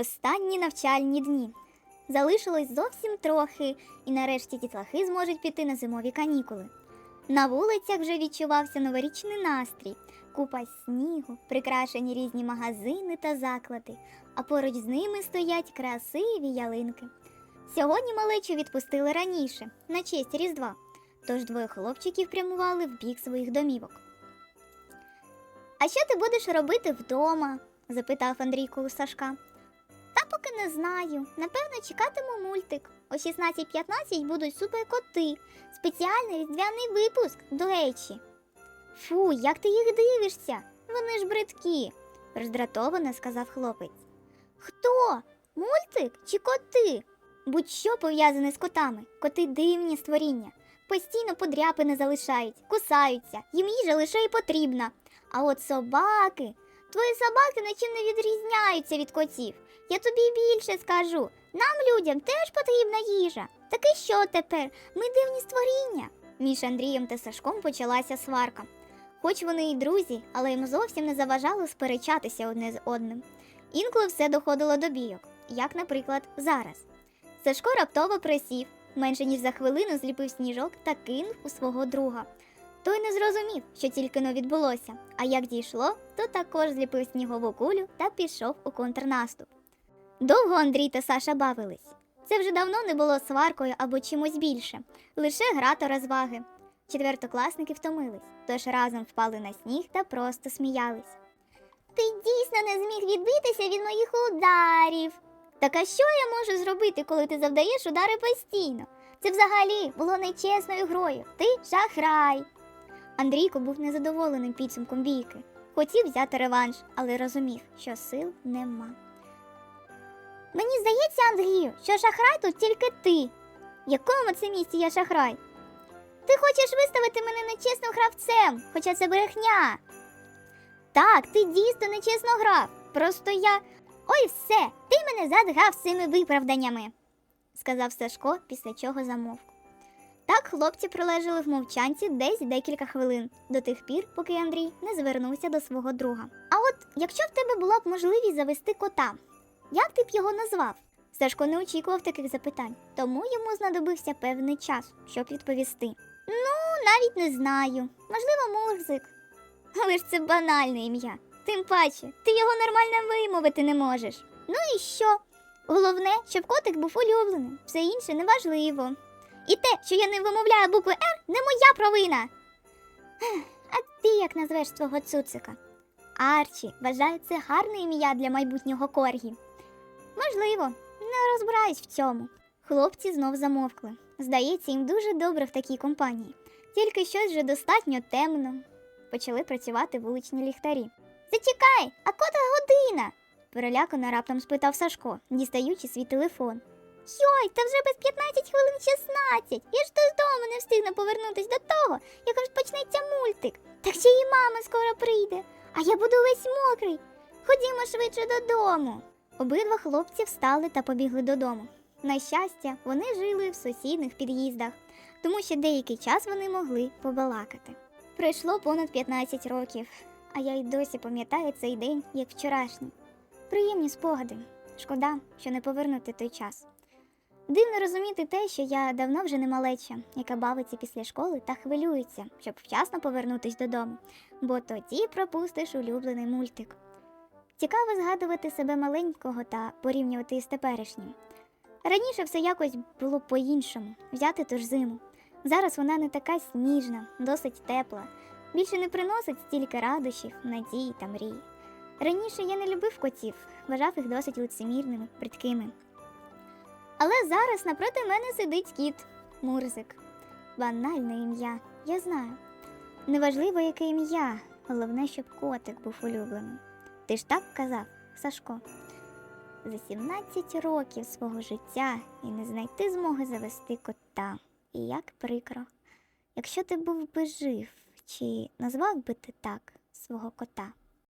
Останні навчальні дні. Залишилось зовсім трохи, і нарешті дітлахи зможуть піти на зимові канікули. На вулицях вже відчувався новорічний настрій, купа снігу, прикрашені різні магазини та заклади, а поруч з ними стоять красиві ялинки. Сьогодні малечу відпустили раніше, на честь Різдва, тож двоє хлопчиків прямували в бік своїх домівок. А що ти будеш робити вдома? запитав Андрійко у Сашка. Поки не знаю. Напевно, чекатиму мультик. О 16.15 будуть суперкоти. Спеціальний різдвяний випуск, до речі. Фу, як ти їх дивишся? Вони ж бридкі, роздратовано сказав хлопець. Хто? Мультик чи коти? Будь-що пов'язане з котами. Коти дивні створіння. Постійно подряпини залишають, кусаються, їм їжа лише і потрібна. А от собаки. Твої собаки нічим не відрізняються від котів. Я тобі більше скажу. Нам, людям, теж потрібна їжа. Так і що тепер? Ми дивні створіння. Між Андрієм та Сашком почалася сварка. Хоч вони і друзі, але їм зовсім не заважало сперечатися одне з одним. Інколи все доходило до бійок, як, наприклад, зараз. Сашко раптово присів, менше ніж за хвилину зліпив сніжок та кинув у свого друга. Той не зрозумів, що тільки но відбулося, а як дійшло, то також зліпив снігову кулю та пішов у контрнаступ. Довго Андрій та Саша бавились. Це вже давно не було сваркою або чимось більше, лише гра та розваги. Четвертокласники втомились, тож разом впали на сніг та просто сміялись. Ти дійсно не зміг відбитися від моїх ударів. Так а що я можу зробити, коли ти завдаєш удари постійно? Це взагалі було нечесною грою. Ти шахрай. Андрійко був незадоволеним підсумком бійки. Хотів взяти реванш, але розумів, що сил нема. Мені здається, Андрію, що шахрай тут тільки ти. В якому це місці я шахрай? Ти хочеш виставити мене нечесним гравцем, хоча це брехня. Так, ти дійсно нечесно грав. Просто я. Ой, все, ти мене задгав цими виправданнями, сказав Сашко, після чого замовк. Так хлопці пролежали в мовчанці десь декілька хвилин, до тих пір, поки Андрій не звернувся до свого друга. А от якщо в тебе була б можливість завести кота, як ти б його назвав? Сашко не очікував таких запитань, тому йому знадобився певний час, щоб відповісти. Ну, навіть не знаю. Можливо, Мурзик. Але ж це банальне ім'я. Тим паче, ти його нормально вимовити не можеш. Ну і що? Головне, щоб котик був улюбленим, все інше неважливо. І те, що я не вимовляю букви Р, не моя провина. А ти як назвеш свого цуцика? Арчі, вважаю, це гарне ім'я для майбутнього коргі. Можливо, не розбираюсь в цьому. Хлопці знов замовкли. Здається, їм дуже добре в такій компанії. Тільки щось вже достатньо темно. Почали працювати вуличні ліхтарі. Зачекай, а кота година? перелякано раптом спитав Сашко, дістаючи свій телефон. Йой, та вже без 15 хвилин 16. Я ж додому не встигну повернутись до того, як аж почнеться мультик. Так ще і мама скоро прийде, а я буду весь мокрий. Ходімо швидше додому. Обидва хлопці встали та побігли додому. На щастя, вони жили в сусідних під'їздах, тому що деякий час вони могли побалакати. Пройшло понад 15 років, а я й досі пам'ятаю цей день як вчорашній. Приємні спогади. Шкода, що не повернути той час. Дивно розуміти те, що я давно вже не малеча, яка бавиться після школи та хвилюється, щоб вчасно повернутись додому, бо тоді пропустиш улюблений мультик. Цікаво згадувати себе маленького та порівнювати із теперішнім. Раніше все якось було по-іншому, взяти ту ж зиму. Зараз вона не така сніжна, досить тепла, більше не приносить стільки радощів, надій та мрій. Раніше я не любив котів, вважав їх досить лицемірними, бридкими. Але зараз напроти мене сидить кіт Мурзик. Банальне ім'я, я знаю. Неважливо, яке ім'я, головне, щоб котик був улюбленим. Ти ж так казав, Сашко. За 17 років свого життя і не знайти змоги завести кота. І як прикро. Якщо ти був би жив, чи назвав би ти так свого кота?